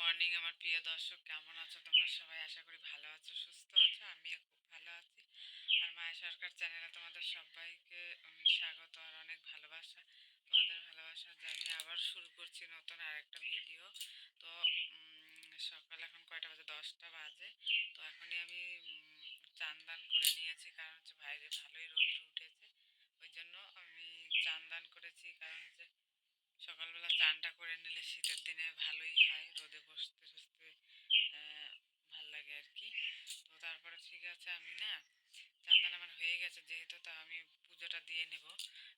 Morning আমার প্রিয় দর্শক কেমন আছো? তোমরা সবাই আশা করি ভালো আছো সুস্থ আছো আমিও খুব ভালো আছি। আর মায়া সরকার চ্যানেলে তোমাদের সবাইকে স্বাগত আর অনেক ভালোবাসা। তোমাদের ভালোবাসা জানিয়ে আবার শুরু করছি নতুন আর একটা ভিডিও তো সকাল এখন কয়টা বাজে? দশটা বাজে। তো এখনই আমি উম, চান দান করে নিয়েছি কারণ হচ্ছে বাইরে ভালোই রোদ্র উঠেছে। ওই জন্য আমি চান দান করেছি কারণ হচ্ছে সকালবেলা চানটা করে নিলে শীতের দিনে ভালোই হয় রোদে বসতে বসতে ভালো লাগে আর কি তো তারপরে ঠিক আছে, আমি না চান্দান আমার হয়ে গেছে যেহেতু, তা আমি পুজোটা দিয়ে নেব।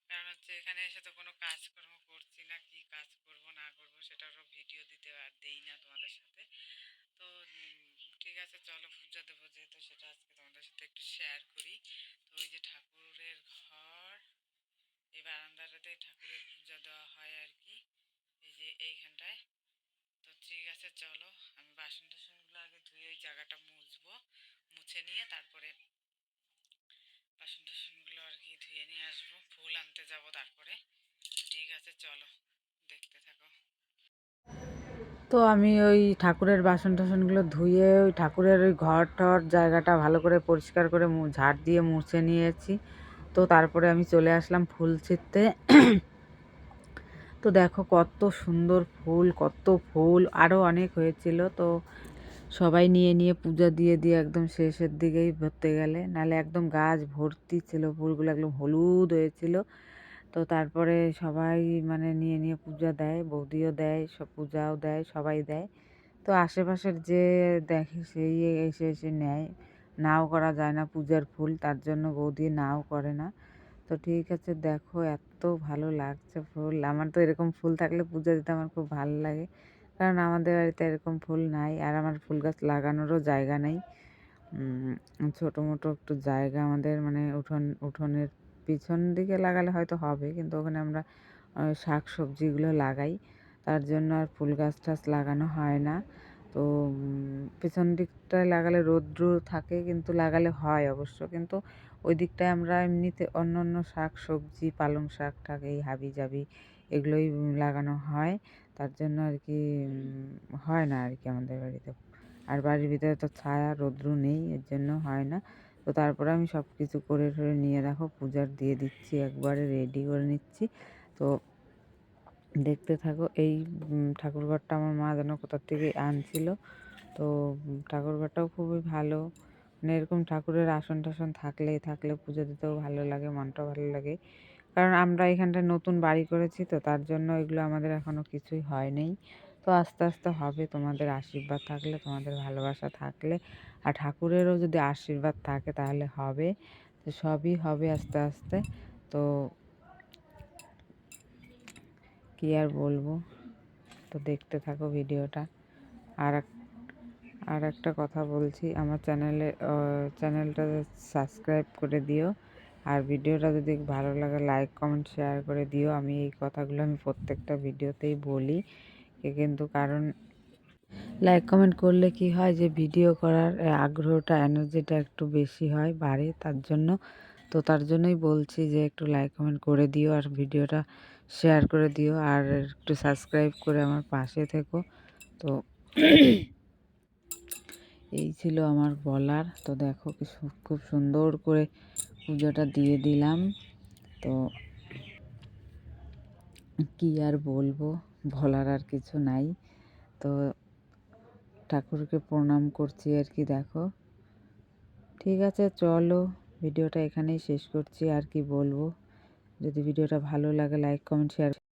কারণ হচ্ছে এখানে এসে তো কোনো কাজকর্ম করছি না, কি কাজ করব, না করব সেটারও ভিডিও দিতে আর দেই না তোমাদের সাথে। তো ঠিক আছে, চলো পুজো দেবো যেহেতু, সেটা আজকে তোমাদের সাথে একটু শেয়ার করি। তো ওই যে ঠাকুরের ঘর, এই বারান্দাটাতে ঠাকুরের পূজা দেওয়া হয় আর কি। এই যে এইখানটায়। ঠিক আছে, চলো। আমি বাসন টাসনগুলো আগে ধুয়ে ওই জায়গাটা মুছবো। মুছে নিয়ে তারপরে বাসন টাসনগুলো আর কি ধুয়ে নিয়ে আসব। ফুল আনতে যাব তারপরে। ঠিক আছে, চলো। দেখতে থাকো। তো আমি ওই ঠাকুরের বাসন টাসনগুলো ধুয়ে ওই ঠাকুরের ওই ঘর টর জায়গাটা ভালো করে পরিষ্কার করে ঝাড় দিয়ে মুছে নিয়েছি। তো তারপরে আমি চলে আসলাম ফুল ছিঁড়তে। তো দেখো কত সুন্দর ফুল, কত ফুল আরও অনেক হয়েছিল। তো সবাই নিয়ে নিয়ে পূজা দিয়ে দিয়ে একদম শেষের দিকেই ভরতে গেলে। নাহলে একদম গাছ ভর্তি ছিল, ফুলগুলো একদম হলুদ হয়েছিল। তো তারপরে সবাই মানে নিয়ে নিয়ে পূজা দেয়, বৌদিও দেয়, সব পূজাও দেয়, সবাই দেয়। তো আশেপাশের যে দেখে সেই এসে এসে নেয়। নাও করা যায় না পূজার ফুল, তার জন্য বৌদি নাও করে না। তো ঠিক আছে, দেখো এত ভালো লাগছে ফুল। আমার তো এরকম ফুল থাকলে পূজা দিতে আমার খুব ভালো লাগে। কারণ আমাদের বাড়িতে এরকম ফুল নাই আর আমার ফুল গাছ লাগানোরও জায়গা নেই। ছোটো মোটো একটু জায়গা আমাদের মানে উঠোন, উঠোনের পিছন দিকে লাগালে হয়তো হবে। কিন্তু ওখানে আমরা শাক সবজিগুলো লাগাই। তার জন্য আর ফুল গাছ টাছ লাগানো হয় না। তো পেছন দিকটায় লাগালে রৌদ্র থাকে কিন্তু লাগালে হয় অবশ্য। কিন্তু ওই দিকটায় আমরা এমনিতে অন্য অন্য শাক, সবজি, পালং শাক টাক এই হাবি জাবি এগুলোই লাগানো হয়। তার জন্য আর কি হয় না আর কি আমাদের বাড়িতে। আর বাড়ির ভিতরে তো ছায়া, রৌদ্র নেই, এর জন্য হয় না। তো তারপরে আমি সব কিছু করে টরে নিয়ে দেখো, পূজার দিয়ে দিচ্ছি, একবারে রেডি করে নিচ্ছি। তো দেখতে থাকো। এই ঠাকুরঘরটা আমার মা যেন কোথার থেকে আনছিল। তো ঠাকুরঘরটাও খুবই ভালো। মানে এরকম ঠাকুরের আসন টাসন থাকলে থাকলে পুজো দিতেও ভালো লাগে, মনটাও ভালো লাগে। কারণ আমরা এখানটায় নতুন বাড়ি করেছি তো, তার জন্য এগুলো আমাদের এখনও কিছুই হয়নি। তো আস্তে আস্তে হবে তোমাদের আশীর্বাদ থাকলে, তোমাদের ভালোবাসা থাকলে। আর ঠাকুরেরও যদি আশীর্বাদ থাকে তাহলে হবে। তো সবই হবে আস্তে আস্তে। তো কি আর বলব? তো দেখতে থাকো ভিডিওটা। আর আর একটা কথা বলছি, আমার চ্যানেলে চ্যানেলটা সাবস্ক্রাইব করে দিও। আর ভিডিওটা যদি ভালো লাগে লাইক কমেন্ট শেয়ার করে দিও। আমি এই কথাগুলো আমি প্রত্যেকটা ভিডিওতেই বলি। কিন্তু কারণ লাইক কমেন্ট করলে কি হয় যে ভিডিও করার আগ্রহটা এনার্জিটা একটু বেশি হয়, বাড়ে। তার জন্য তো তার জন্যই বলছি যে একটু লাইক কমেন্ট করে দিও আর ভিডিওটা শেয়ার করে দিও আর একটু সাবস্ক্রাইব করে আমার পাশে থেকো। তো এই ছিল আমার বলার। তো দেখো কি খুব সুন্দর করে পুজোটা দিয়ে দিলাম। তো কি আর বলব? বলার আর কিছু নাই। তো ঠাকুরকে প্রণাম করছি আর কি, দেখো। ঠিক আছে, চলো। ভিডিওটা এখানেই শেষ করছি। আর কি বলব? যদি ভিডিওটা ভালো লাগে লাইক কমেন্ট শেয়ার